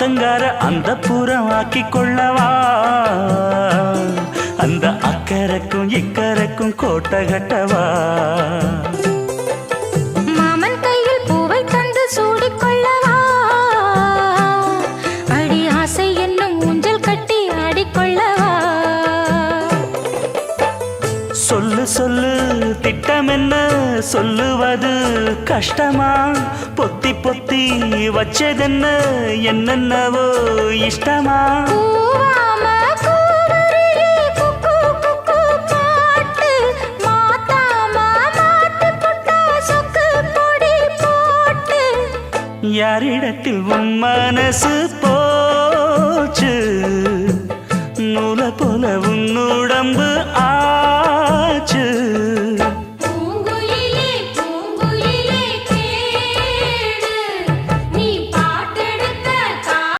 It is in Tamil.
அத்தங்கார அந்த புறம் கொள்ளவா அந்த அக்கறைக்கும் இக்கரைக்கும் கோட்டை கட்டவா? சொல்லு திட்டம் என்ன சொல்லுவது கஷ்டமா? பொத்தி பொத்தி வச்சதென்ன என்னென்னவோ இஷ்டமா? யாரிடத்தில் உன் மனசு போச்சு? நூல போல உன்னுடம்பு ஆ